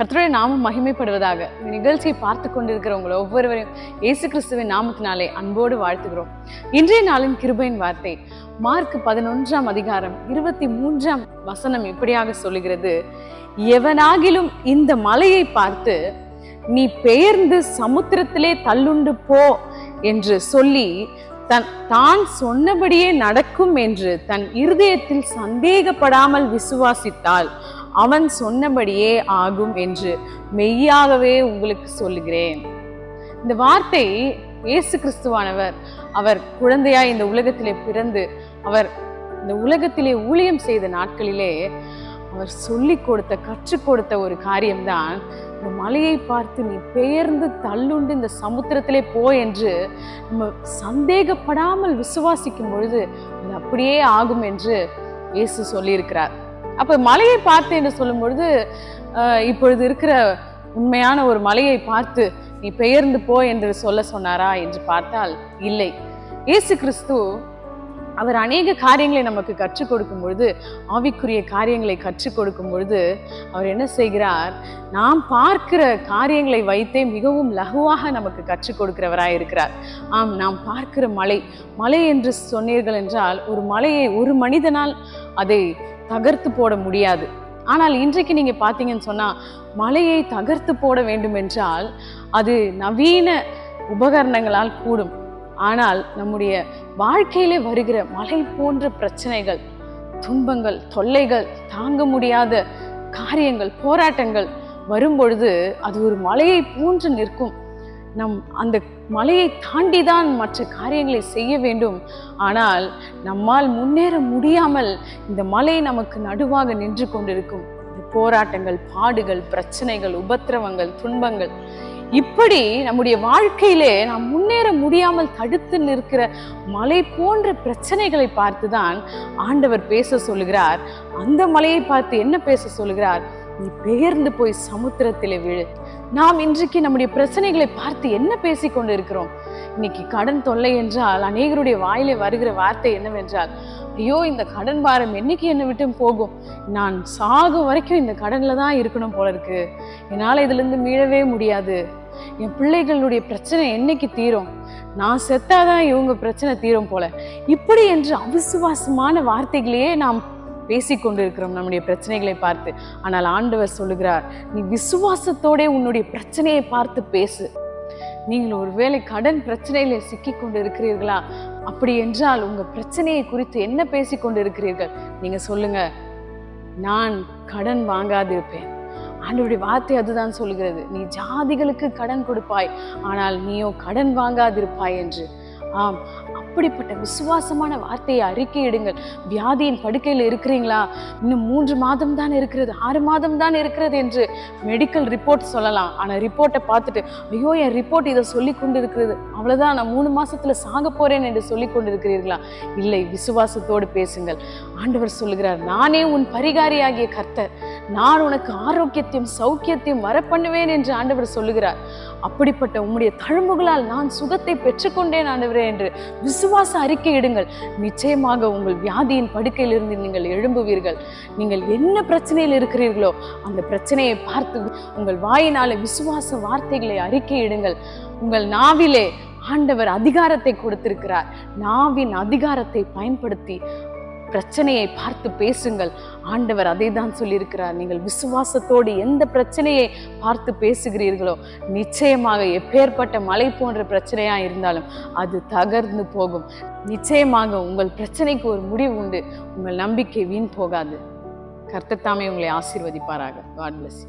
கர்த்தருடைய நாமம் மகிமைப்படுவதாக இந்த நிகழ்ச்சியை பார்த்து கொண்டிருக்கிறவங்களை ஒவ்வொருவரையும் இயேசு கிறிஸ்துவின் நாமத்தினாலே அன்போடு வாழ்த்துகிறோம். இன்றைய நாளின் கிருபையின் வார்த்தை மார்க் பதினொன்றாம் அதிகாரம் இருபத்தி மூன்றாம் வசனம் இப்படியாக சொல்லுகிறது? எவனாகிலும் இந்த மலையை பார்த்து நீ பெயர்ந்து சமுத்திரத்திலே தள்ளுண்டு போ என்று சொல்லி தன் தான் சொன்னபடியே நடக்கும் என்று தன் இருதயத்தில் சந்தேகப்படாமல் விசுவாசித்தால் அவன் சொன்னபடியே ஆகும் என்று மெய்யாகவே உங்களுக்கு சொல்லுகிறேன். இந்த வார்த்தை இயேசு கிறிஸ்துவானவர் அவர் குழந்தையாய் இந்த உலகத்திலே பிறந்து அவர் இந்த உலகத்திலே ஊழியம் செய்த நாட்களிலே அவர் சொல்லி கொடுத்த கற்றுக் கொடுத்த ஒரு காரியம்தான். இந்த மலையை பார்த்து நீ பெயர்ந்து தள்ளுண்டு இந்த சமுத்திரத்திலே போ என்று நம்ம சந்தேகப்படாமல் விசுவாசிக்கும் பொழுது அது அப்படியே ஆகும் என்று இயேசு சொல்லியிருக்கிறார். அப்ப மலையை பார்த்து என்று சொல்லும் பொழுது இப்பொழுது இருக்கிற உண்மையான ஒரு மலையை பார்த்து நீ பெயர்ந்து போ என்று சொல்ல சொன்னாரா என்று பார்த்தால் இல்லை. இயேசு கிறிஸ்து அவர் அநேக காரியங்களை நமக்கு கற்றுக் கொடுக்கும் பொழுது ஆவிக்குரிய காரியங்களை கற்றுக் கொடுக்கும் பொழுது அவர் என்ன செய்கிறார்? நாம் பார்க்கிற காரியங்களை வைத்தே மிகவும் லகுவாக நமக்கு கற்றுக் கொடுக்கிறவராக இருக்கிறார். ஆம் நாம் பார்க்கிற மலை. மலை என்று சொன்னீர்கள் என்றால் ஒரு மலையை ஒரு மனிதனால் அதை தகர்த்து போட முடியாது. ஆனால் இன்றைக்கு நீங்கள் பார்த்தீங்கன்னு சொன்னால் மலையை தகர்த்து போட வேண்டும் என்றால் அது நவீன உபகரணங்களால் கூடும். ஆனால் நம்முடைய வாழ்க்கையிலே வருகிற மலை போன்ற பிரச்சனைகள் துன்பங்கள் தொல்லைகள் தாங்க முடியாத காரியங்கள் போராட்டங்கள் வரும்பொழுது அது ஒரு மலையை போன்று நிற்கும். நம் அந்த மலையை தாண்டி தான் மற்ற காரியங்களை செய்ய வேண்டும். ஆனால் நம்மால் முன்னேற முடியாமல் இந்த மலை நமக்கு நடுவாக நின்று கொண்டிருக்கும். போராட்டங்கள் பாடுகள் பிரச்சனைகள் உபத்திரவங்கள் துன்பங்கள். இப்படி நம்முடைய வாழ்க்கையிலே நாம் முன்னேற முடியாமல் தடுத்து நிற்கிற மலை போன்ற பிரச்சனைகளை பார்த்துதான் ஆண்டவர் பேச சொல்லுகிறார். அந்த மலையை பார்த்து என்ன பேச சொல்லுகிறார்? நீ பெயர்ந்து போய் சமுத்திரத்திலே விழு. நாம் இன்றைக்கு நம்முடைய பிரச்சனைகளை பார்த்து என்ன பேசிக் கொண்டு இருக்கிறோம் இன்னைக்கு கடன் தொல்லை என்றால் அநேகருடைய வாயிலே வருகிற வார்த்தை என்னவென்றால் ஐயோ இந்த கடன் பாரம் என்னைக்கு என்னை விட்டு போகும்? நான் சாகும் வரைக்கும் இந்த கடன்ல தான் இருக்கணும் போல இருக்கு. என்னால் இதுலேருந்து மீளவே முடியாது. என் பிள்ளைகளுடைய பிரச்சனை என்னைக்கு தீரும்? நான் செத்தாதான் இவங்க பிரச்சனை தீரும் போல. இப்படி என்று அவிசுவாசமான வார்த்தைகளையே நாம் பேசிக்கொண்டிருக்கிறோம் நம்முடைய பிரச்சனைகளை பார்த்து. ஆனால் ஆண்டவர் சொல்லுகிறார் நீ விசுவாசத்தோட உன்னுடைய பிரச்சனையை பார்த்து பேசு. நீங்கள் ஒருவேளை கடன் பிரச்சனையில சிக்கி கொண்டு இருக்கிறீர்களா அப்படி என்றால் உங்க பிரச்சனையை குறித்து என்ன பேசி கொண்டு இருக்கிறீர்கள் நீங்க சொல்லுங்க நான் கடன் வாங்காதிருப்பேன். ஆண்டவருடைய வார்த்தை அதுதான் சொல்கிறது நீ ஜாதிகளுக்கு கடன் கொடுப்பாய் ஆனால் நீயோ கடன் வாங்காதிருப்பாய் என்று. ஆம். அப்படிப்பட்ட விசுவாசமான வார்த்தையை அறிக்கையிடுங்கள். வியாதியின் படுக்கையில் இருக்கிறீங்களா? இன்னும் மூன்று மாதம் தான் இருக்கிறது ஆறு மாதம் தான் இருக்கிறது என்று மெடிக்கல் ரிப்போர்ட் சொல்லலாம். ஆனால் ரிப்போர்ட்டை பார்த்துட்டு ஐயோ என் ரிப்போர்ட் இதை சொல்லி கொண்டு இருக்கிறது அவ்வளோதான் நான் மூணு மாதத்தில் சாக போகிறேன் என்று சொல்லி கொண்டு இருக்கிறீர்களா இல்லை விசுவாசத்தோடு பேசுங்கள். ஆண்டவர் சொல்லுகிறார் நானே உன் பரிகாரியாகிய கர்த்தர். நான் உனக்கு ஆரோக்கியத்தையும் சௌக்கியத்தையும் வரப்பண்ணுவேன் என்று ஆண்டவர் சொல்லுகிறார். அப்படிப்பட்ட உம்முடைய தழும்புகளால் நான் சுகத்தை பெற்றுக்கொண்டேன் ஆண்டவரே என்று விசுவாச அறிக்கையிடுங்கள் நிச்சயமாக உங்கள் வியாதியின் படுக்கையிலிருந்து நீங்கள் எழும்புவீர்கள். நீங்கள் என்ன பிரச்சனையில் இருக்கிறீர்களோ அந்த பிரச்சனையை பார்த்து உங்கள் வாயினால விசுவாச வார்த்தைகளை அறிக்கையிடுங்கள் உங்கள் நாவிலே ஆண்டவர் அதிகாரத்தை கொடுத்திருக்கிறார். நாவின் அதிகாரத்தை பயன்படுத்தி பிரச்சனையை பார்த்து பேசுங்கள். ஆண்டவர் அதை தான் சொல்லியிருக்கிறார். நீங்கள் விசுவாசத்தோடு எந்த பிரச்சனையை பார்த்து பேசுகிறீர்களோ நிச்சயமாக எப்பேற்பட்ட மலை போன்ற பிரச்சனையாக இருந்தாலும் அது தகர்ந்து போகும். நிச்சயமாக உங்கள் பிரச்சனைக்கு ஒரு முடிவு உண்டு. உங்கள் நம்பிக்கை வீண் போகாது. கர்த்தத்தாமே உங்களை ஆசீர்வதிப்பாராக. God plus